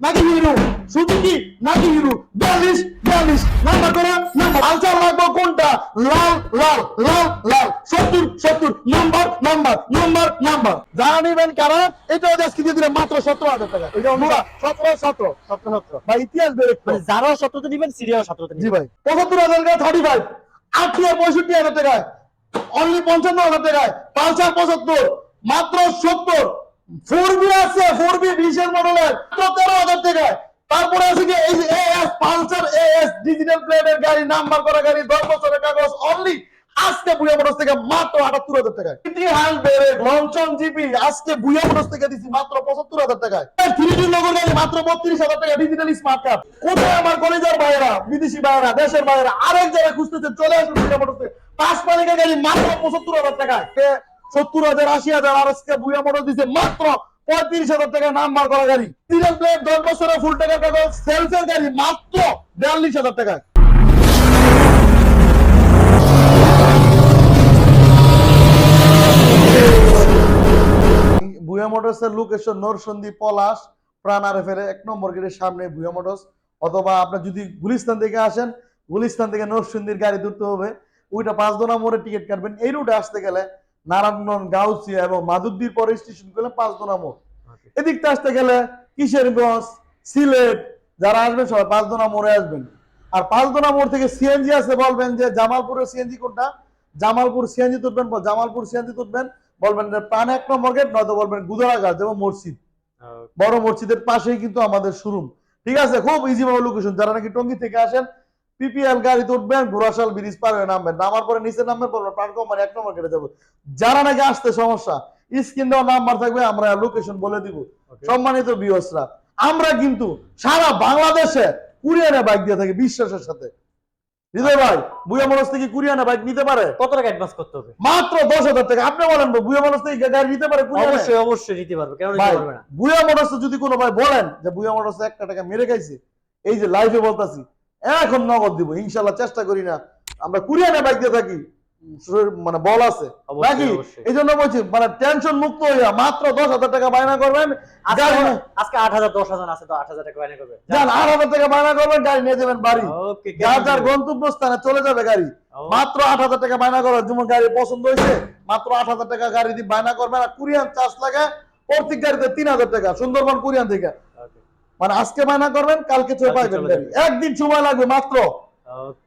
নাকি hero Suzuki নাকি hero বিয়াল্লিশ বিয়াল্লিশ নাম্বার করে নাম্বার। আলসার লাগবে কোনটা? লাল লাল লাল লাল। সত্তর সত্তর নাম্বার নাম্বার নাম্বার নাম্বার। যারা নিবেন কারা? এটাও আজকে দিয়ে দিলে মাত্র সতেরো হাজার টাকা। এটা পুরা সতেরো সতেরো। সতেরো সতেরো। ভাই ইতিহাস বের। মানে যারাও সতেরোতে নিবেন সিরিয়াল সতেরোতে জি ভাই। পঁচাত্তর হাজার টাকা থার্টি ফাইভ আশি আর পঁয়ষট্টি হাজার টাকায়। অনলি পঞ্চান্ন হাজার টাকায়। পালসার পঁচাত্তর। মাত্র সত্তর। ফোর আছে ফোর বি বিশের মডেলের তেরো হাজার টাকায়। তারপরে আছে কি, এই এএস পালসার এএস ডিজিটাল প্লেটের গাড়ি নাম্বার করা গাড়ি, দশ বছরের কাগজ অনলি আজকে বুয়া মোটরস থেকে মাত্র আটাত্তর হাজার টাকায়। থ্রি হান্ড্রেড লঞ্চন জিপি আজকে বুয়া মোটরস থেকে দিচ্ছি মাত্র পঁচাত্তর হাজার টাকায়। থ্রি ডি লোগোর গাড়ি মাত্র বত্রিশ হাজার টাকা ডিজিটাল স্মার্ট কার্ড কোথায় আমার কলেজের বাইরা বিদেশি বাইরা দেশের বাইরা আরেক জায়গায় খুঁজতেছে, চলে আসুন বুয়া মোটরস থেকে। পাঁচ মালিকের গাড়ি মাত্র পঁচাত্তর হাজার টাকায়। সত্তর হাজার, আশি হাজার আর আজকে বুয়া মোটর দিচ্ছে মাত্র পঁয়ত্রিশ হাজার টাকা নাম্বার করা গাড়ি। সিরিয়াল প্লেট দশ বছরের ফুল টাকার কাগজ সেলসের গাড়ি মাত্র বিয়াল্লিশ হাজার টাকায় ভুয়া মোটরসের লোকেশন নরসন্দী, পলাশ, প্রাণ আরএফের এক নম্বর গেটের সামনে ভুয়া মোটরস অথবা আপনার যদি গুলিস্তান থেকে আসেন, গুলিস্তান থেকে নরসন্দির গাড়ি ধরতে হবে। ওইটা পাঁচদোনা মোড়ে টিকিট কাটবেন। এই রুটে আসতে গেলে নারায়ণগঞ্জ গাউসিয়া এবং মাধুদ্দির পরে স্টেশন করলে পাঁচদোনা মোড়। এদিক থেকে আসতে গেলে কিশোরগঞ্জ সিলেট যারা আসবেন সবাই পাঁচদোনা মোড়ে আসবেন। আর পাঁচদোনা মোড় থেকে সিএনজি আছে বলবেন যে জামালপুরের সিএনজি কোনটা? জামালপুর সিএনজি তুলবেন জামালপুর সিএনজি তুলবেন বলবেন যে প্রাণ এক নম্বর গেট নয়তো বলবেন গুদারাঘাট যেমন মসজিদ। বড় মসজিদের পাশেই কিন্তু আমাদের শোরুম। ঠিক আছে? খুব ইজি ভাবে লোকেশন যারা নাকি টঙ্গি থেকে আসেন পিপিএল গাড়িতে উঠবেন ঘোড়াশাল ব্রিজ পার হয়ে নামবেন। নামার পরে নিচে নামবেন বলবেন প্রাণ কোম্পানি এক নম্বর কেটে যাব। যারা নাকি আসতে সমস্যা স্ক্রিন দেওয়া নাম্বার থাকবে আমরা লোকেশন বলে দিব। সম্মানিত বিয়সরা আমরা কিন্তু সারা বাংলাদেশে কুরিয়ানে বাইক দিয়ে থাকি বিশ্বাসের সাথে। হৃদয় ভাই বুয়া মানুষ থেকে কুরিয়ানে বাইক নিতে পারে? কত টাকা অ্যাডভান্স করতে হবে? মাত্র দশ হাজার টাকা। আপনি বলেন বুয়া মানুষ থেকে গাড়ি নিতে পারে অবশ্যই অবশ্যই নিতে পারবে। কেন নিতে ভাই পারবে না? বুয়া মোটরস যদি কোনো ভাই বলেন যে বুয়া মোটরস একটা টাকা মেরে খাইছে এই যে লাইফে বলতাছি এখন নগদ দিব ইনশাল্লাহ চেষ্টা করি না। আমরা কুরিয়ানে বাইক দিয়ে থাকি মানে বল আছে। নাকি? এই জন্য বলছি মানে টেনশন মুক্ত হইয়া মাত্র দশ হাজার টাকা বায়না করবেন আজকে আট হাজার দশ হাজার আছে তো আট হাজার টাকা বাইরে করবে। যান। আট হাজার টাকা বায়না করবেন গাড়ি নিয়ে যাবেন বাড়ি। যার যার গন্তব্যস্থানে চলে যাবে গাড়ি। মাত্র আট হাজার টাকা বায়না করবেন যেমন গাড়ি পছন্দ হয়েছে মাত্র আট হাজার টাকা গাড়ি দিয়ে বায়না করবেন আর কুরিয়ান চার্জ লাগে প্রত্যেক গাড়িতে তিন হাজার টাকা সুন্দরবন কুরিয়ান থেকে। মানে আজকে বায়না করবেন কালকে চলে পাইবেন। একদিন সময় লাগবে মাত্র।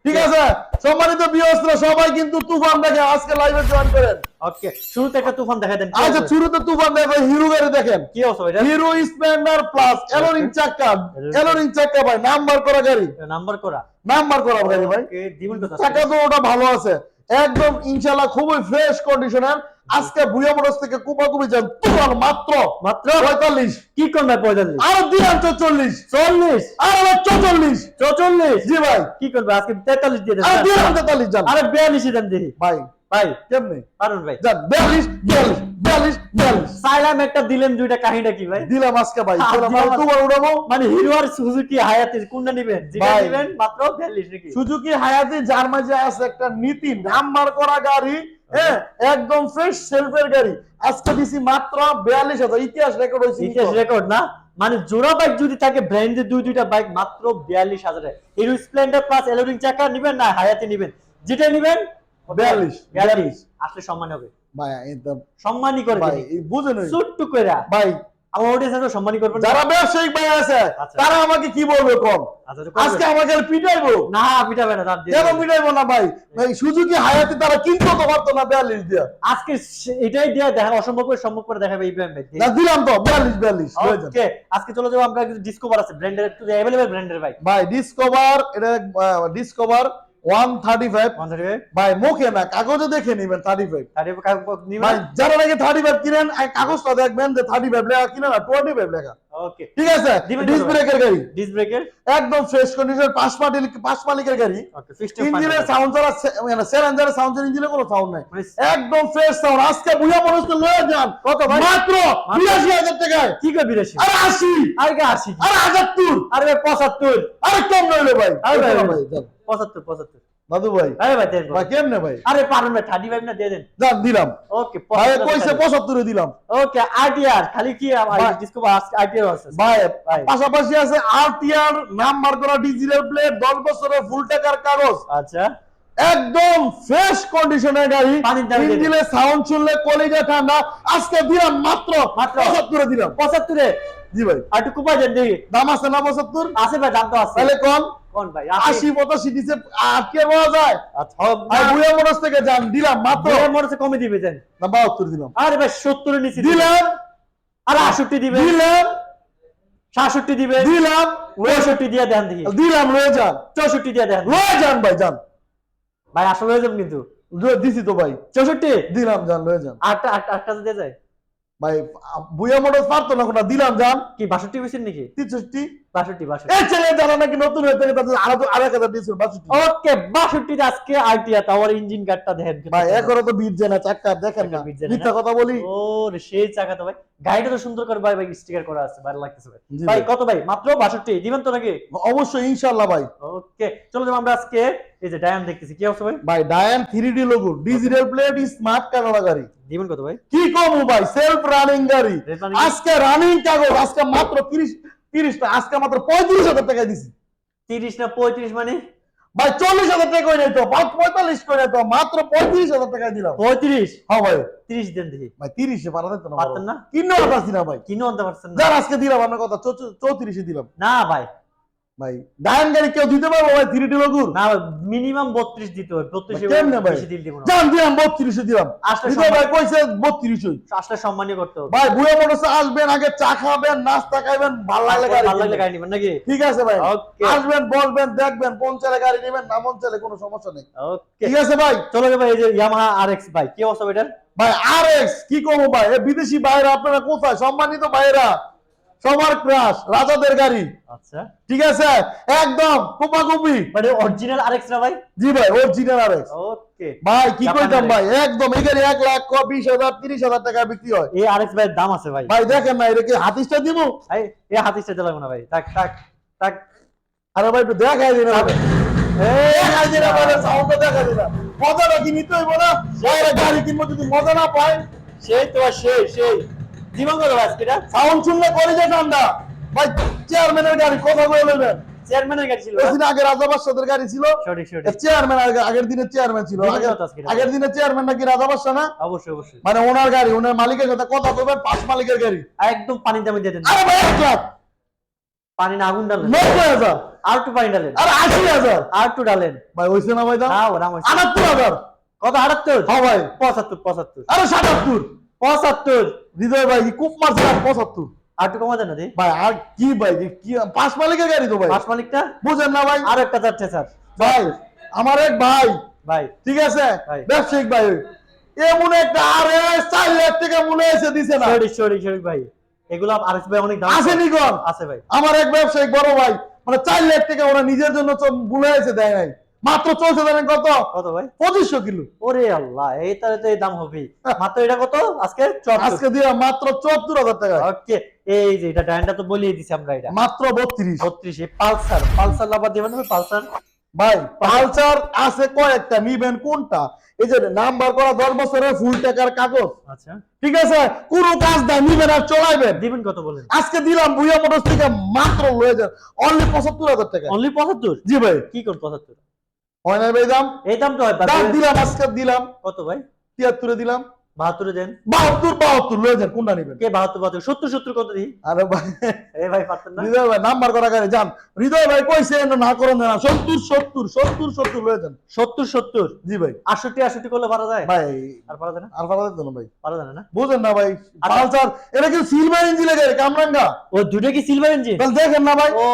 ঠিক আছে? সম্মানিত বিয়স্ত্র সবাই কিন্তু তুফান দেখে আজকে লাইভে জয়েন করেন। ওকে শুরুতে একটা তুফান দেখা দেন আচ্ছা শুরুতে তুফান দেখেন হিরো গাড়ি দেখেন। কি অবস্থা এটা হিরো স্প্লেন্ডার প্লাস এলোরিং চাক্কা এলোরিং চাক্কা ভাই নাম্বার করা গাড়ি। নাম্বার করা। নাম্বার করা গাড়ি ভাই। চাকা তো ওটা ভালো আছে। একদম ইনশাআল্লাহ খুবই ফ্রেশ কন্ডিশনের আজকে ভুয়া মোটরস থেকে কুপাকুপি যান তুফান মাত্র মাত্র? পঁয়তাল্লিশ। কি ভাই পঁয়তাল্লিশ? আর চল্লিশ। চল্লিশ? আর আবার চৌচল্লিশ। চৌচল্লিশ? জি ভাই। কি করবে আজকে তেতাল্লিশ দিয়ে দেন। তেতাল্লিশ যান। আরে বিয়াল্লিশ দেন দেখি ভাই। ভাই। কেমনে? পারুন ভাই। যান বিয়াল্লিশ বিয়াল্লিশ বিয়াল্লিশ বিয়াল্লিশ। সাইলাম একটা দিলেন দুইটা কাহিনীটা কি ভাই? দিলাম আজকে ভাই। তোমার উড়াবো। মানে হিরো আর সুজুকি হায়াতি কোনটা নিবেন? যেটা নিবেন মাত্র বিয়াল্লিশ নাকি? সুজুকি হায়াতি যার মাঝে আছে একটা নীতি নাম্বার করা গাড়ি হ্যাঁ একদম ফ্রেশ সেলফের গাড়ি। আজকে দিছি মাত্র বিয়াল্লিশ হাজার। ইতিহাস রেকর্ড হয়েছে ইতিহাস রেকর্ড না? মানে জোড়া বাইক যদি থাকে ব্র্যান্ডের দুই দুইটা বাইক মাত্র বিয়াল্লিশ হাজারে। হিরো স্প্লেন্ডার প্লাস এলোরিং চাকা নিবেন না হায়াতে নিবেন? যেটা নিবেন? বিয়াল্লিশ। বিয়াল্লিশ। আসলে সম্মান হবে। ভাই সম্মানই করে ভাই বুঝেন ছোট্টু কইরা। ভাই আমার অডিয়েন্স আছে সম্মানই করবেন যারা ব্যবসায়িক ভাই আছে আচ্ছা। তারা আমাকে কি বলবে কম? আচ্ছা, করবেন। আজকে আমাকে পিটাইবো? না পিটাবে না কেন পিটাইবো না ভাই? ভাই সুজুকি হায়াতি তারা কিনতো তো পারতো না বিয়াল্লিশ দিয়া। আজকে এটাই দিয়ে দেখা অসম্ভব করে সম্ভব করে দেখাবে ইব্রাহিম ভাই না দিলাম তো। ওকে আজকে চলে যাব আমরা ডিসকভার আছে ব্র্যান্ডের একটু ব্র্যান্ডের বাইক ভাই। ডিসকভার এটা ডিসকভার ওয়ান থার্টি ফাইভ ভাই মুখে না কাগজে দেখে নিবেন থার্টি ফাইভ ভাই যারা নাকি থার্টি ফাইভ কিনেন এই কাগজটা দেখবেন যে থার্টি ফাইভ লেখা কিনে না টোয়েন্টি ফাইভ লেখা। ওকে ঠিক আছে? ডিস ব্রেকের গাড়ি। ডিস ব্রেকের একদম ফ্রেশ কন্ডিশন পাঁচ মালিক পাঁচ মালিকের গাড়ি। ওকে ফিক্সড ইঞ্জিনের সাউন্ড ছাড়া সে- মানে ইঞ্জিনে কোনো সাউন্ড নাই। একদম ফ্রেশ সাউন্ড আজকে বুঝা মানুষ তো লয়ে যান। কত ভাই? মাত্র বিরাশি হাজার টাকায়। কি আরে আরে কে আরে হাজাত্তর আরে কম নইলে ভাই। আরে ভাই, ভাই। পঁচাত্তর পঁচাত্তর। দাদু ভাই আরে ভাই দেন ভাই কেমনে ভাই? আরে পারুন ভাই থার্টি ফাইভ না দিয়ে দেন। যান দিলাম। ওকে ভাই কইছে পঁচাত্তরে দিলাম। ওকে আরটিআর খালি কি আরটিআর আছে? ভাই। পাশাপাশি আছে আরটিআর নাম্বার করা ডিজিটাল প্লেট দশ বছরের ফুল টাকার কাগজ। আচ্ছা। একদম ফ্রেশ কন্ডিশনের গাড়ি। দাম। ইঞ্জিনের সাউন্ড শুনলে কলিজা ঠান্ডা। আজকে দিলাম মাত্র মাত্র। পঁচাত্তরে দিলাম। পঁচাত্তরে? জি ভাই। আর একটু কুপা দেন দেখি। দাম আছে না পঁচাত্তর? আছে ভাই দাম তো আছে। তাহলে কোন কোন ভাই আশি পঁচাশি দিচ্ছে আটকে পাওয়া যায়? আচ্ছা আর বুয়া মনস থেকে যান দিলাম মাত্র। দুই মনে কমে দিবে দেন না বাহাত্তর দিলাম। আরে ভাই সত্তরের নিচে দিলাম। আর আটষট্টি দিবে। দিলাম। সাতষট্টি দিবে। দিলাম। পঁয়ষট্টি দিয়ে দেন দেখি। দিলাম লয়ে যান। চৌষট্টি দিয়ে দেন। লয়ে যান ভাই যান। ভাই আসলে হয়ে যাবে কিন্তু। দিছি তো ভাই। চৌষট্টি? দিলাম যান লয়ে যান। আটটা আটটা দিয়ে। যায় ভাই বুয়া মোটরস পারতো না কোনটা দিলাম যান। কি বাষট্টি বেশি নাকি? তেষট্টি বাষট্টি বাষট্টি। এই ছেলে যারা নাকি নতুন হয়ে থাকে তাদের আরও তো আরেক দিয়েছিল বাষট্টি। ওকে বাষট্টিতে আজকে আইটিয়া টাওয়ার ইঞ্জিন কার্ডটা দেখেন। ভাই এখনও তো বিট যায় না দেখেন না। চাক্কা বিট যায় না। মিথ্যা কথা বলি। ও সেই চাকা তো ভাই। গাড়িটা তো সুন্দর করে ভাই ভাই স্টিকার করা আছে ভালো লাগতেছে ভাই। ভাই ভাই। কত ভাই? মাত্র বাষট্টি দিবেন তো নাকি? অবশ্যই ইনশাল্লাহ ভাই। ওকে চলো যাব আমরা আজকে। এই যে ডায়ান দেখতেছি কি অবস্থা ভাই? ভাই ডায়ান three D logo digital plate smart Canada গাড়ি। দিবেন কত ভাই? কি কমু ভাই সেলফ রানিং গাড়ি। আজকে রানিং কাগজ আজকে মাত্র তিরিশ তিরিশটা আজকে মাত্র পঁয়ত্রিশ হাজার টাকা দিছি। তিরিশ না পঁয়ত্রিশ মানে? ভাই চল্লিশ হাজার টাকা করে তো? ভাই পঁয়তাল্লিশ করে তো? মাত্র পঁয়ত্রিশ হাজার টাকা দিলাম। পঁয়ত্রিশ? হ্যাঁ ভাই। তিরিশ দেন দেখি। ভাই তিরিশে যেত না পারতেন না? কিনে পারছি না ভাই। কিনে আনতে পারছেন না। যার আজকে দিলাম আপনার কথা চৌত্রিশে দিলাম। না ভাই। ভাই ডায়ান গাড়ি কেউ দিতে পারব ভাই? থ্রি ডি লোগুর না মিনিমাম বত্রিশ দিতে হবে বত্রিশ কেমনে ভাই? জান দিলাম বত্রিশে দিলাম। আসলে ভাই কইছে বত্রিশই। আসলে সম্মানই করতে হবে। ভাই বুয়া মোটরসে আসবেন আগে চা খাবেন নাস্তা ভালো লাগলে গাড়ি ভালো লাগলে গাড়ি নিবেন নাকি? ঠিক আছে ভাই। আসবেন বলবেন দেখবেন কোন চালে গাড়ি নেবেন না মন চালে কোনো সমস্যা নেই। ওকে ঠিক আছে ভাই। চলো ভাই এই যে ইয়ামাহা আরএক্স ভাই কি অবস্থা এটার? ভাই আর এক্স কি করব ভাই? বিদেশি ভাইরা আপনারা কোথায়? সম্মানিত ভাইরা। সবার ক্রাশ রাজাদের গাড়ি। আচ্ছা। ঠিক আছে? একদম কোপাকুপি। মানে অরিজিনাল আরএক্স না ভাই? জি ভাই অরিজিনাল আর এক্স ওকে ভাই কি কইতাম ভাই? একদম এই গাড়ি এক লাখ ক বিশ হাজার তিরিশ হাজার টাকা বিক্রি হয়। এই আরএক্স ভাইয়ের দাম আছে ভাই। ভাই দেখেন না এটা কি হাতিসটা দিব? ভাই এই হাতি সেটা লাগবে না ভাই। তাক তাক তাক আরে ভাই একটু দেখাই দিন। দেখাই দিন আমাকে সাউন্ডটা দেখাই দিন মজাটা কি নিতে হইব না? গাড়ি কিনবো যদি মজা না পায় সেই তো সেই সেই। সাউন্ড শুনলে ঠান্ডা ভাই চেয়ারম্যানের গাড়ি কথা বলে নেবেন চেয়ারম্যানের গাড়ি ছিল আগে রাজা বাদশাদের গাড়ি ছিল। সঠিক সঠিক। চেয়ারম্যান আগের দিনের চেয়ারম্যান ছিল। আগের- দিনের চেয়ারম্যান নাকি রাজা বাদশা না? অবশ্যই অবশ্যই। মানে ওনার গাড়ি ওনার মালিকের সাথে কথা বলবেন পাঁচ মালিকের গাড়ি। একদম পানি দামে দিয়ে দেন। আরে ভাই এক লাখ। পানি না আগুন ডালেন নব্বই হাজার। আর একটু পানি ডালেন আরে আশি হাজার। আর একটু ডালেন ভাই হয়েছে না ভাই দাম না ওরা আটাত্তর হাজার। কত আটাত্তর? হ্যাঁ ভাই। পঁচাত্তর পঁচাত্তর। আরে সাতাত্তর। পঁচাত্তর। হৃদয় ভাই কূপ মারছিলাম পঁচাত্তর। আর একটু কমা না ভাই আর কি ভাই কি- পাঁচ মালিকের গাড়ি তো ভাই। মাস মালিকটা? বুঝেন না ভাই। আর একটা চারটে স্যার। ভাই আমার এক ভাই। ভাই। ঠিক আছে। ব্যবসায়িক ভাই। এমন একটা আর চার লাখ টাকা মনে এসে দিছে না। সরি সরি সরি ভাই। এগুলো আর ভাই অনেক দাম আছে নিকন আছে ভাই। আমার এক ব্যবসায়িক বড় ভাই মানে চার লাখ টাকা ওরা নিজের জন্য বুনে এসে দেয় নাই। মাত্র চলছে জানেন কত? কত ভাই? পঁচিশশো কিলো। ওরে আল্লাহ এই তাহলে তো এই দাম হবেই। মাত্র এটা কত? আজকে আজকে দিয়ে মাত্র চুয়াত্তর হাজার টাকা। ওকে এই যে এটা ডায়নটা তো বলিয়ে দিছি আমরা এটা। মাত্র বত্রিশ। বত্রিশ পালসার পালসার লাভার দিবেন পালসার? ভাই পালসার আছে কয়েকটা নিবেন কোনটা? এই যে নাম্বার করা দশ বছরের ফুল টাকার কাগজ। আচ্ছা। ঠিক আছে? কোনো কাজ নাই নিবেন আর চলাইবেন। দিবেন কত বলেন? আজকে দিলাম বুয়া মোটরস থেকে মাত্র লয়ে যান অনলি পঁচাত্তর হাজার টাকা। অনলি পঁচাত্তর? জি ভাই। কি কোন পঁচাত্তর? হয় না ভাই দাম? এই দাম তো হয় দাম দিলাম আজকে দিলাম। কত ভাই? তিয়াত্তরে দিলাম। বাহাত্তরে দেন। বাহাত্তর বাহাত্তর লয়ে যান কোনটা নিবেন? কে বাহাত্তর বাহাত্তর? সত্তর সত্তর কত দিই? আরে ভাই। ভাই পারতেন না? হৃদয় ভাই নাম্বার করা গাড়ি যান। হৃদয় ভাই কইছে না করুন না। সত্তর সত্তর সত্তর সত্তর লয়ে যান। সত্তর সত্তর? জি ভাই। আটষট্টি আটষট্টি করলে পারা যায়? ভাই আর পারা যায় না? আর পারা যেত না ভাই। পারা যায় না বুঝেন না ভাই আচ্ছা। পালসার এটা কি সিলভার ইঞ্জিনের গাড়ি কামরাঙ্গা? ও দুটো কি সিলভার ইঞ্জিন দেখেন না ভাই। ও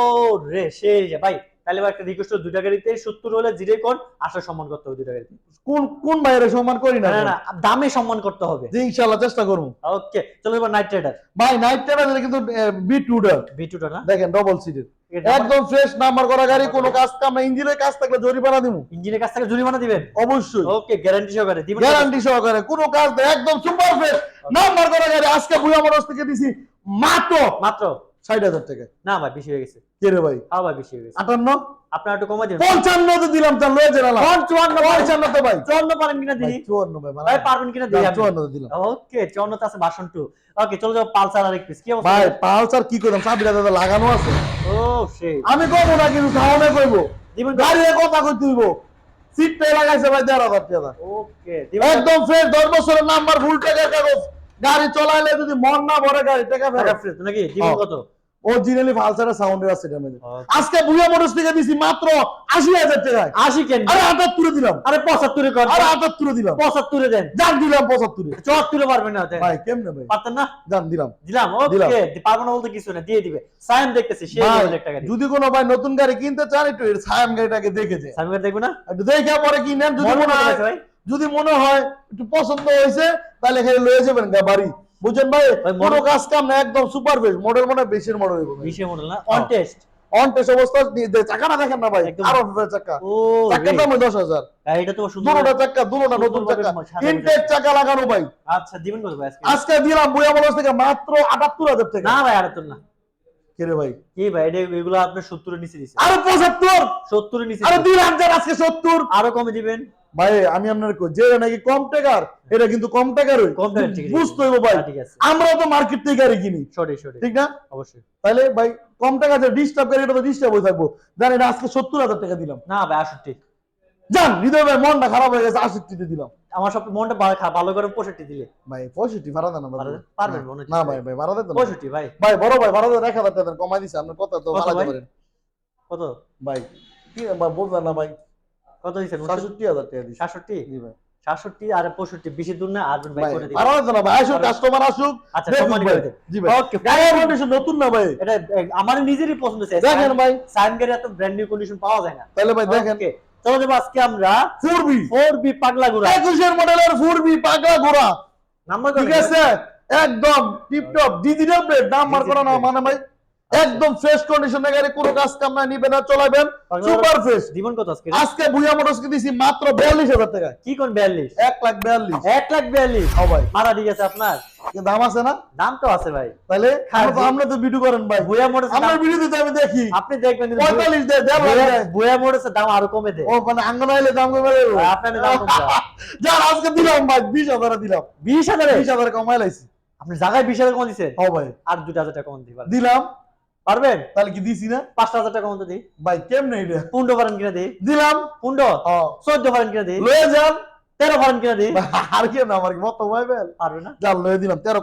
রে সে ভাই তাহলে একটা রিকোয়েস্ট দুটা গাড়িতে সত্তর হলে জিরে কোন আসলে সম্মান করতে হবে দুটা গাড়িতে। কোন কোন ভাইয়ের সম্মান করি না না দামে সম্মান করতে হবে। যে ইনশাআল্লাহ চেষ্টা করব। ওকে চলো এবার নাইট রাইডার ভাই নাইট ট্রাভেল কিন্তু বিট টুডার বিটুটা না? দেখেন ডবল সিটের একদম ফ্রেশ নাম্বার করা গাড়ি কোনো কাজ কাম না ইঞ্জিনের কাজ থাকলে জরিমানা দিব ইঞ্জিনের কাছ থেকে জরিমানা দিবেন? অবশ্যই। ওকে গ্যারান্টি সহকারে দিবেন গ্যারান্টি সহকারে কোনো কাজ একদম সুপার ফ্রেশ নাম্বার করা গাড়ি। আজকে বুয়া মরস থেকে দিছি মাত্র মাত্র? ষাট হাজার টাকা না ভাই বেশি হয়ে গেছে। কে রে ভাই? হ্যাঁ ভাই বেশি হয়ে গেছে। আটান্ন? আপনার একটু দিন। পঞ্চান্ন তো দিলাম তার লয়ে চুয়ান্ন পঞ্চান্ন তো ভাই। চুয়ান্ন পারেন কিনা দিই চুয়ান্ন ভাই পারবেন কিনা দিই চুয়ান্ন তো দিলাম। ওকে চুয়ান্ন তো আছে টু ওকে চলো যাও পালসার আর এক পিস কি অবস্থা? ভাই পালসার কি করলাম চাবিটা দাদা লাগানো আছে। ও সেই আমি কবো না কিন্তু সামনে কইবো দিবেন গাড়ির কথা কই তুইব সিটটা লাগাইছে ভাই দেড় হাজার টাকা। ওকে একদম ফ্রেশ দশ বছরের নাম্বার ফুল টাকার কাগজ। গাড়ি চলাইলে যদি মন না ভরে গাড়ি টাকা ফেরত। নাকি? হ্যাঁ। কত? অরিজিনালি ফালসারের সাউন্ডের আছে মধ্যে। আজকে বুয়া মোটরস থেকে দিছি মাত্র আশি হাজার টাকায়। আশি কেন? আরে দিলাম। আরে কর। আরে দিলাম। দেন। যান দিলাম পারবেন না ভাই কেমনে ভাই? পারতেন না? যান দিলাম। দিলাম। ওকে। পারব না বলতে কিছু না দিয়ে দিবে। সাইন দেখতেছি ভাই টাকা যদি কোনো ভাই নতুন গাড়ি কিনতে চান একটু এর ছায়াম গাড়িটাকে দেখেছে সাইন দেখব না? একটু দেখে পরে কিনেন যদি মনে হয় যদি মনে হয় একটু পছন্দ হয়েছে তাহলে এখানে লয়ে যাবেন গা বাড়ি। বুঝছেন ভাই? কোনো কাজ কাম না একদম সুপার মডেল মনে হয় বেশির মডেল মডেল না। অন টেস্ট অন টেস্ট অবস্থা দে- চাকাটা দেখেন না ভাই আরও চাকা। চাকার দাম দশ হাজার। এটা তো সুন্দর। দুটোটা চাকা দুটোটা নতুন চাকা। ইনটেক চাকা। লাগানো ভাই। আচ্ছা দিবেন কত ভাই আজকে? দিলাম থেকে মাত্র টাকা। না ভাই আরে তো না। কে রে ভাই? কি ভাই এটা এগুলো আপনার সত্তরের নিচে আরে নিচে আরে আজকে সত্তর। আরও কমে দিবেন? ভাই আমি আপনার যে নাকি কম টাকার এটা কিন্তু কম টাকার কম টাকার বুঝতে হইব ভাই হ্যাঁ, আমরাও তো মার্কেট থেকে গাড়ি কিনি। ঠিক না? অবশ্যই। তাহলে ভাই কম টাকা যে ডিস্টার্ব গাড়ি এটা তো ডিস্টার্ব হয়ে থাকব। জান এটা আজকে সত্তর হাজার টাকা দিলাম। না ভাই আষট্টি। জান হৃদয় ভাই মনটা খারাপ হয়ে গেছে আশিটিতে দিলাম। আমার সব মনটা ভালো করে পঁয়ষট্টি দিলে। ভাই পঁয়ষট্টি ভাড়া দেন না। পারবেন না, না ভাই ভাই ভাড়া দেন পঁয়ষট্টি ভাই। ভাই বড় ভাই ভাড়া দেন এক হাজার টাকা কমাই দিছে আপনার কথা তো ভাড়া? পারেন কত? ভাই কি বলবেন না ভাই? কত দিচ্ছেন সাতষট্টি হাজার টাকা দিছি। সাতষট্টি? জি ভাই। সাতষট্টি আর পঁয়ষট্টি বেশি দূর না ভাই করে দিবেন ভাড়া দেন না ভাই আসুক কাস্টমার আসুক আচ্ছা সম্মানী। করে দেন জি ভাই। ওকে গাড়ির কন্ডিশন নতুন না ভাই? এটা আমার নিজেরই পছন্দ হয়েছে। দেখেন ভাই। সাইন গাড়ি এত ব্র্যান্ড নিউ কন্ডিশন পাওয়া যায় না। তাহলে ভাই দেখেন। চলো যাব আজকে আমরা ফোর বি। ফোর বি পাগলা ঘোড়া। একুশের মডেলের ফোর বি পাগলা ঘোড়া। নাম্বার ঠিক আছে? একদম টিপটপ ডিজিটাল দাম মার করা না মানে ভাই। একদম ফ্রেশ কন্ডিশনে গাড়ি কোনো কাজ কাম না নিবেন না চলাবেন সুপার ফ্রেশ জীবন কত আজকে? আজকে ভুইয়া মোটরসকে দিছি মাত্র বিয়াল্লিশ হাজার টাকা কি কোন বিয়াল্লিশ? এক লাখ বিয়াল্লিশ। এক লাখ বিয়াল্লিশ। ও ভাই। মারা ঠিক আছে আপনার। কি দাম আছে না? দাম তো আছে ভাই। তাহলে হ্যাঁ, আমরা তো- ভিডিও করেন ভাই। বুয়া মোটরস আমার ভিডিওতে তো আমি দেখি। আপনি দেখবেন কিন্তু পঁয়তাল্লিশ দেয় দেড় লাখ দেয়। মোটরসের দাম আরও কমে দেয়। ও মানে আঙ্গন আইলে দাম কমে যাবে। ভাই, আপনার দাম কম। যার আজকে দিলাম ভাই বিশ হাজার দিলাম। বিশ হাজারে? বিশ হাজার কমাই লাইছি। আপনি জায়গায় বিশ হাজার কম দিচ্ছে ও ভাই। আর দুটো হাজার টাকা কম দিতে পারবেন দিলাম। পারবেন? তাহলে কি দিছি না? পাঁচটা হাজার টাকা কম তো দিই। ভাই কেমনে এটা পনেরো পারেন কিনা দিই। দিলাম। পনেরো? ও চোদ্দ পারেন কিনা দিই। লয়ে যান। তেরো কিনা দিই। আর কি না আমার মত ভাই? বেল পারবে না লয়ে দিলাম। তেরো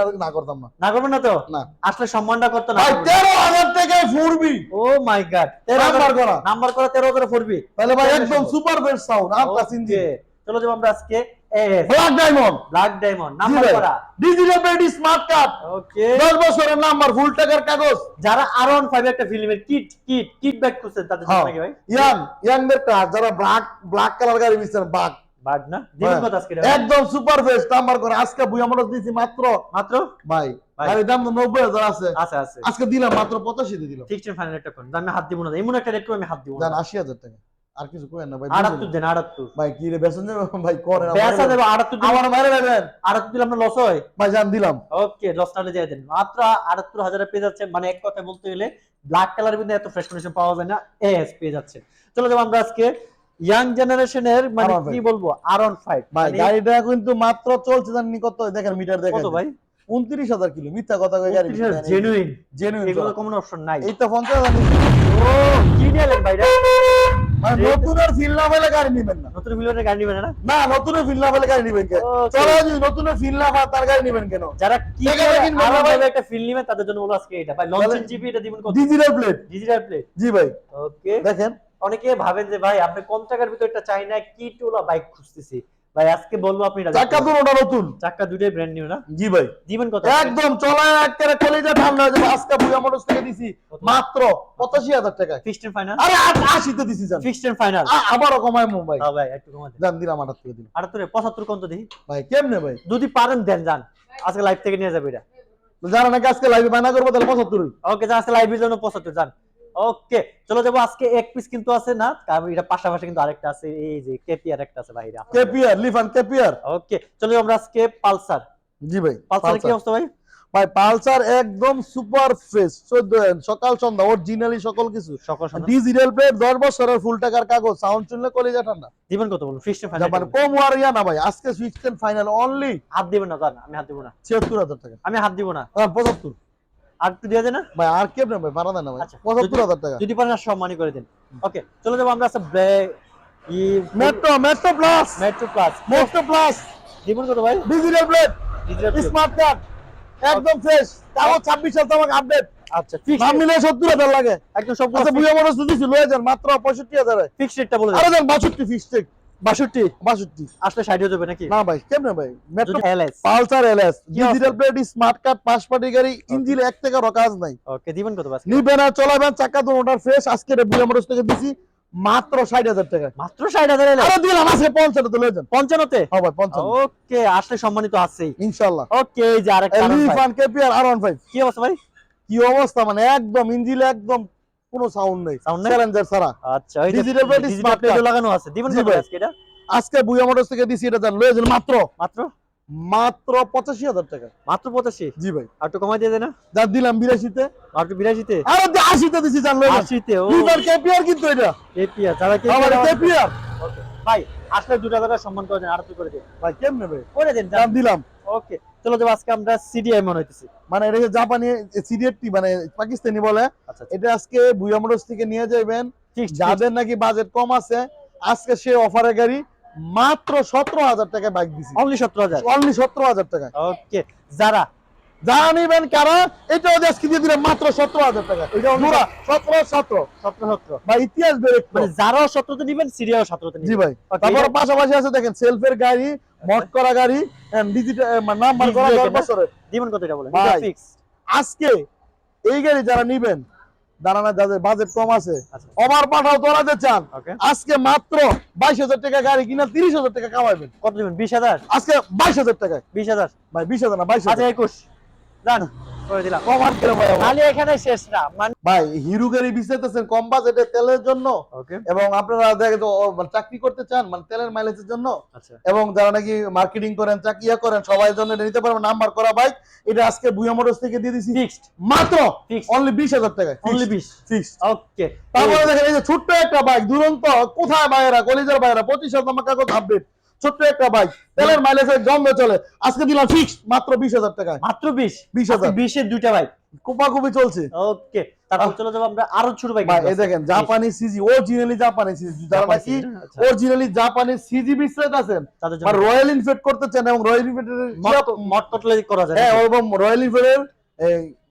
আর না করতাম না। না করবেন না তো? না। আসলে সম্মানটা করতে না ভাই তেরো হাজার টাকায় ফুরবি। Oh my god. তেরো নাম্বার করা। নাম্বার করা তেরো হাজার ফুরবি। তাহলে ভাই একদম সুপার বেস্ট সাউন্ড আপনার সিনজি। চলো যাব আমরা আজকে। Black diamond black diamond number করা। ডিজিটাল স্মার্ট কার্ড ওকে দশ বছরের নাম্বার ফুল টাকার কাগজ। যারা আর ওয়ান ফাইভ একটা ফিল্মের কিট কিট কিট ব্যাক করছেন তাদের জন্য হ্যাঁ। নাকি ভাই? দের কার যারা ব্ল্যাক ব্ল্যাক কালার গাড়ি বাঘ। বাদ না? আজকে? একদম সুপার নাম্বার করে। আজকে বুয়া মোটর দিছি মাত্র। মাত্র? ভাই। গাড়ির দাম তো আছে। আছে আছে। আজকে দিলাম মাত্র পঁচাশি দিয়ে দিলাম। ফিক্সড ফাইনাল একটা কোন? হাত দিব না। এমন একটা রেট আমি হাত দিব না। আশি হাজার টাকা। আর কিছু না ভাই আটাত্তর দেন আটাত্তর ভাই কি রে বেসন যাবে ভাই করেন বেসা দেবো আটাত্তর দিন আমার মারে দিলে আপনার লস হয়। ভাই জান দিলাম। ওকে লস দিয়ে দেন। মাত্র আটাত্তর হাজারে পেয়ে যাচ্ছে মানে এক কথা বলতে গেলে ব্ল্যাক কালার কিন্তু এত ফ্রেশ কন্ডিশন পাওয়া যায় না এস পেয়ে যাচ্ছে। চলো যাব আমরা আজকে ইয়াং জেনারেশনের মানে কি বলব আর অন ফাইভ ভাই গাড়িটা কিন্তু মাত্র চলছে জানি কত? দেখেন মিটার দেখেন। কত ভাই? উনত্রিশ হাজার কিলো মিথ্যা কথা কই গাড়ি জেনুইন জেনুইন এগুলো কোনো অপশন নাই। এই তো পঞ্চাশ হাজার ও কি ভাইরা মানে নতুন ফিল না পেলে গাড়ি নিবেন না। নতুন মিলিয়নের গাড়ি নেবেন না না? নতুন ফিল না পেলে গাড়ি নিবেন কেন? চলো যদি নতুন ফিল না পায় তার গাড়ি নিবেন কেন? যারা কি দেখে দেখেন ভাবে একটা ফিল নেবেন তাদের জন্য বলো আজকে এটা। ভাই দিবেন কত? ডিজিটাল প্লেট ডিজিটাল প্লেট জি ভাই। ওকে দেখেন। অনেকে ভাবেন যে ভাই আপনি কম টাকার ভিতর একটা চাই না কি টোলা বাইক খুঁজতেছি? ভাই আজকে বলব আপনি চাকা দুটোটা নতুন। চাক্কা দুটোই ব্র্যান্ড নিউ না? জি ভাই। দিবেন কত একদম চলায় একেবারে কলিজা ঠান্ডা হয়ে যাবে। আজকে বুয়া মোটরস থেকে দিছি মাত্র পঁচাশি হাজার টাকায়। ফিক্সড এন্ড ফাইনাল আরে আ- আশিতে দিছি জান। ফিক্সড এন্ড ফাইনাল আবারও কমায় মুম্বাই। হ্যাঁ ভাই একটু কমা দেন জান দিলাম আটার থেকে দিলাম। আর তোরে 75 কত দেখি? ভাই কেমনে ভাই? যদি পারেন দেন যান আজকে লাইভ থেকে নিয়ে যাবে এটা। তো জানা নাকি আজকে লাইভে বায়না করব তাহলে পঁচাত্তর ওকে যান আজকে লাইভের জন্য 75 যান ওকে চলো যাব। আজকে এক পিস কিন্তু আছে না এটা পাশাপাশি কিন্তু আরেকটা আছে এই যে কেপিআর একটা আছে বাইরে কেপিআর লিফান কেপিআর ওকে চলো আমরা আজকে পালসার। জি ভাই পালসার কি অবস্থা ভাই? ভাই পালসার একদম সুপার ফ্রেশ সকাল সন্ধ্যা অরিজিনালি সকল কিছু। সকল সন্ধ্যা। ডিজিটাল প্লেট দশ বছরের ফুল টাকার কাগজ সাউন্ড শুনলে কলিজা ঠান্ডা। দিবেন কত বলুন? ফিক্সড মানে ফাইনাল কম আর ইয়া না ভাই আজকে ফিক্সড ফাইনাল অনলি হাত দিবেন না জান আমি হাত দিব না। ছিয়াত্তর হাজার টাকা। আমি হাত দিব না। আর পঁচাত্তর। আর একটু দিয়ে দেন না? ভাই আর কেমন ভাই? বাড়া দেন না ভাই। আচ্ছা, পঁচাত্তর যদি- হাজার টাকা। যদি পারেন আর করে দিন। ওকে চলে যাব আমরা আচ্ছা metro metro plus metro plus metro plus দিবেন কত ভাই? ডিজিটাল প্লেট স্মার্ট কার্ড একদম ফ্রেশ তাও ছাব্বিশ সাল তোমাকে আপডেট আচ্ছা দাম মিলে লাগে। একদম সব আচ্ছা বুঝে মনে হচ্ছে দিচ্ছি লয়ে যান মাত্র পঁয়ষট্টি হাজারে। ফিক্সড রেটটা বলে আরও দেন দেন বাষট্টি ফিক্সড বাষট্টি। বাষট্টি। আসলে ষাট হয়ে যাবে নাকি? না ভাই কেমনে ভাই? Pulsar LS digital plate smart card পাঁচ পার্টি গাড়ি ইঞ্জিন এক টাকারও কাজ নাই। ওকে দিবেন কত বাস? নিবেন আর চলাবেন চাকা ফ্রেশ আজকে মোটরস থেকে দিছি মাত্র ষাট হাজার টাকা। মাত্র ষাট হাজার আরও দিলাম আজকে পঞ্চান্ন তো লয়ে যান। পঞ্চান্নতে? হ্যাঁ পঞ্চান্ন। ওকে আসলে সম্মানিত আছেই ইনশাল্লাহ ওকে এই যে আরেকটা কেপিআর আর ওয়ান ফাইভ কি অবস্থা ভাই? কি অবস্থা মানে একদম ইঞ্জিলে একদম কোনো সাউন্ড নেই। Sound নেই? চ্যালেঞ্জার ছাড়া। আচ্ছা ওই Digital plate, ডিজিটাল প্লেট লাগানো আছে। দিবেন কত আজকে এটা? আজকে বুয়া মোটরস থেকে দিছি এটা জান লয়ে যান মাত্র। মাত্র? মাত্র পঁচাশি হাজার টাকা। মাত্র পঁচাশি? জি ভাই। আর একটু কমাই দিয়ে না? যা দিলাম বিরাশিতে। আর একটু বিরাশিতে? আরও আশিতে দিছি জান লয়ে যান। আশিতে ও। কেপিআর কিন্তু এটা। কেপিয়া যারা কেপিআর ভাই আসলে দুটো টাকা সম্মান করে দেন আর একটু করে দিন। ভাই কেমনে ভাই? করে দিন দাম দিলাম। ওকে চলো যাব আজকে আমরা সিডিআই মনে হইতেছি। মানে এটা জাপানি মানে পাকিস্তানি বলে আচ্ছা এটা আজকে মোটরস থেকে নিয়ে যাবেন ঠিক যাদের নাকি বাজেট কম আছে আজকে সে অফারে গাড়ি মাত্র সতেরো হাজার টাকা বাইক দিছি। অনলি সতেরো হাজার। অনলি সতেরো হাজার টাকা ওকে যারা যা নিবেন কারা? এটাও আজকে দিয়ে দিলাম মাত্র সতেরো হাজার টাকা। এটা only পুরা সতেরো সতেরো সতেরো সতেরো। বা ইতিহাস মানে যারাও সতেরোতে নিবেন সিরিয়াও সতেরোতে জি ভাই তারপর পাশাপাশি আছে দেখেন সেলফের গাড়ি মট করা গাড়ি ডিজিটাল নাম্বার করা দশ বছরের। দিবেন কত এটা। ফিক্স আজকে এই গাড়ি যারা নিবেন যারা যাদের বাজেট কম আছে আচ্ছা। ওভার পাঠাও তোরাতে চান। ওকে আজকে মাত্র বাইশ হাজার টাকা গাড়ি কিনা তিরিশ হাজার টাকা কামাইবেন। কত দিবেন? বিশ হাজার? আজকে বাইশ হাজার টাকায়। বিশ হাজার। ভাই বিশ হাজার না বাইশ আচ্ছা হাজার একুশ। জান? করে দিলাম। কমান কেন খালি এখানে শেষ না মানে ভাই হিরো গাড়ি বিছাইতেছেন কম বাজেটে তেলের জন্য। এবং আপনারা মানে চাকরি করতে চান মানে তেলের মাইলেজের জন্য। আচ্ছা। এবং যারা নাকি মার্কেটিং করেন চাকরিয়া করেন সবাই জন্য এটা নিতে পারবেন নাম্বার করা বাইক এটা আজকে বুয়া মোটরস থেকে দিয়ে দিছি। ফিক্সড মাত্র? ফিক্সড অনলি টাকা ওকে তারপরে দেখেন এই যে ছোট্ট একটা বাইক দুরন্ত। কোথায় বাইরা কলিজার বাইরা পঁচিশ হাজার টাকা কাগজ আপডেট ছোট্ট একটা বাইক তেলের মাইলেজের গন্ধে চলে। আজকে দিলাম ফিক্স মাত্র বিশ হাজার টাকায়। মাত্র বিশ? বিশ হাজার। বিশের দুইটা বাইক কোপাকুপি চলছে। ওকে তারপর চলে যাব আমরা আরও ছোট বাইক এই দেখেন জাপানি সিজি অরিজিনালি জাপানি সিজি যারা নাকি আচ্ছা। অরিজিনালি জাপানি সিজি বিস্তারিত আছেন জন্য রয়্যাল ইনফিল্ড করতে চান এবং রয়্যাল ইনফিল্ডের মট কটলে করা যায় হ্যাঁ এবং রয়্যাল ইনফিল্ডের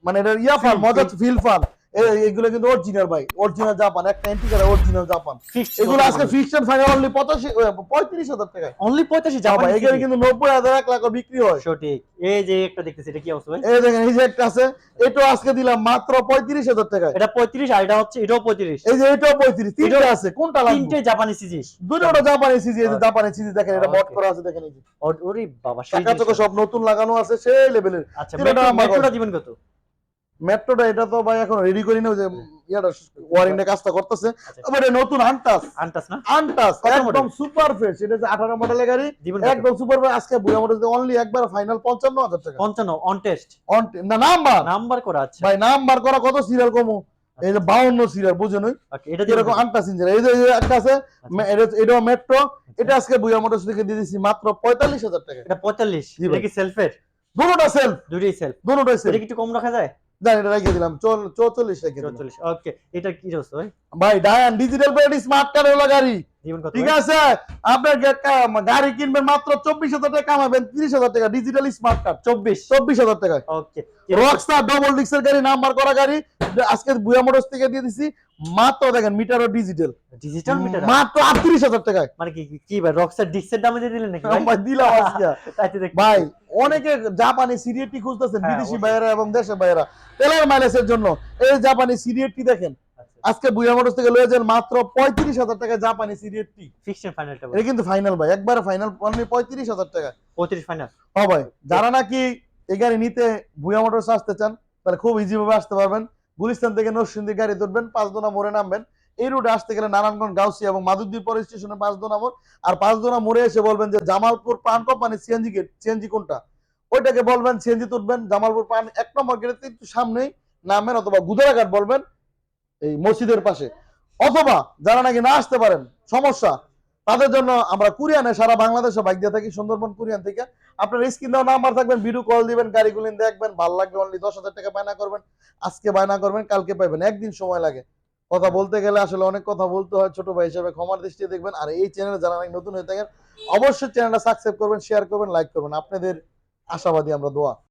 মানে এটা ইয়া ফান Feel, মজা ফিল। ফান এগুলো কিন্তু অরিজিনাল ভাই অরিজিনাল জাপান একটা এন্টিকার অরিজিনাল জাপান এগুলো আজকে? ফিক্সড ফাইনাল অনলি পঁচাশি পঁয়ত্রিশ হাজার টাকায় অনলি জাপান কিন্তু নব্বই হাজার এক লাখ বিক্রি হয়। সঠিক। এই যে একটা দেখতেছি এটা কি অবস্থা এই দেখেন এই যে একটা আছে এটাও আজকে দিলাম মাত্র পঁয়ত্রিশ হাজার টাকায়। এটা পঁয়ত্রিশ আর এটা হচ্ছে এটাও পঁয়ত্রিশ। এই যে এটাও পঁয়ত্রিশ তিনটে আছে কোনটা লাগবে? তিনটে জাপানি সিজি দুটো ওটা জাপানি সিজি এই যে জাপানি সিজি দেখেন এটা Okay. করা আছে দেখেন এই যে। ওরে বাবা চোখে সব নতুন লাগানো আছে সেই লেভেলের আচ্ছা মেট্রোটা দিবেন কত? মেট্রোটা এটা তো ভাই এখন রেডি করি না যে ইয়াটা ওয়ারিং এর কাজটা করতেছে। আচ্ছা। নতুন আনটাস আনটাস না? আনটাস একদম সুপার ফ্রেশ এটা যে 18 মডেলের গাড়ি একদম সুপার ফ্রেশ আজকে বুয়া মডেল অনলি একবার ফাইনাল 55000 টাকা। পঞ্চান্ন অন টেস্ট অন না নাম্বার নাম্বার করা আছে ভাই নাম্বার করা কত সিরিয়াল কমু? এই যে 52 সিরিয়াল বুঝেন এটা দিবেন এরকম আনটাস ইঞ্জিন এই যে একটা আছে এটা- মেট্রো এটা আজকে বুয়া মোটরস থেকে দিয়ে দিছি মাত্র 45000 টাকা। এটা পঁয়তাল্লিশ। জি এটা কি সেলফের দুটোটা সেলফ দুটোই সেলফ দুটোটাই সেলফ এটা কি একটু কম রাখা যায়? রেখে দিলাম। চল 44 রেখে দিলাম। চল্লিশ ওকে এটা কি ভাই? ভাই ডায়ান ডিজিটাল স্মার্ট কার্ড হলো গাড়ি। ঠিক আছে আপনার গাড়ি কিনবেন মাত্র চব্বিশ হাজার টাকা কামাবেন তিরিশ হাজার টাকা ডিজিটাল স্মার্ট কার্ড চব্বিশ? চব্বিশ হাজার টাকায় ওকে রকস্টার ডবল ডিক্সের গাড়ি নাম্বার করা গাড়ি আজকে বুয়া মোটরস থেকে দিয়ে দিছি মাত্র দেখেন মিটার ও ডিজিটাল ডিজিটাল মিটার মাত্র আটত্রিশ হাজার টাকায়। মানে কি কি ভাই রক্সার ডিক্সের দামে দিয়ে দিলেন নাকি? ভাই? দিলাম আজকে। ভাই অনেকে জাপানি সিরিয়েটি খুঁজতেছেন হ্যাঁ, বিদেশি। ভাইয়েরা এবং দেশের ভাইয়েরা। তেলের মাইলেজের জন্য এই জাপানি সিরিয়েটি দেখেন আজকে বুয়া মোটরস থেকে লয়ে যান মাত্র পঁয়ত্রিশ হাজার টাকা জাপানি সিরিয়েটি ফিক্সড ফাইনালটা এটা কিন্তু ফাইনাল ভাই একবারে ফাইনাল অনলি পঁয়ত্রিশ হাজার টাকা। 35 ফাইনাল হ্যাঁ ভাই যারা নাকি এই গাড়ি নিতে ভুয়া মোটরস আসতে চান তাহলে খুব ইজি ভাবে আসতে পারবেন। গুলিস্তান থেকে নরসিংদী গাড়ি ধরবেন পাঁচদোনা মোড়ে নামবেন। এই রুটে আসতে গেলে নারায়ণগঞ্জ গাউসি এবং মাধুদ্দির পরে স্টেশনে পাঁচদোনা মোড়। আর পাঁচদোনা মোড়ে এসে বলবেন যে জামালপুর প্রাণ কোম্পানি সিএনজি গেট সিএনজি কোনটা? ওইটাকে বলবেন সিএনজি তুলবেন জামালপুর পান এক নম্বর গেটে একটু সামনেই নামেন অথবা গুদারাঘাট বলবেন। এই মসজিদের পাশে। অথবা যারা নাকি না আসতে পারেন, সমস্যা, তাদের জন্য আমরা কুরিয়ানে সারা বাংলাদেশে বাইক দিয়ে থাকি, সুন্দরবন কুরিয়ান থেকে। আপনার স্ক্রিন দেওয়া নাম্বার থাকবেন, ভিডিও কল দিবেন গাড়িগুলি দেখবেন, ভালো লাগবে অনলি দশ হাজার টাকা বায়না করবেন, আজকে বায়না করবেন, কালকে পাইবেন, একদিন সময় লাগে। কথা বলতে গেলে আসলে অনেক কথা বলতে হয়, ছোট ভাই হিসেবে ক্ষমার দৃষ্টিতে দেখবেন, আর এই চ্যানেলে যারা নাকি নতুন হয়ে থাকেন, অবশ্যই চ্যানেলটা সাবস্ক্রাইব করবেন শেয়ার করবেন লাইক করবেন। আপনাদের আশাবাদী আমরা দোয়া।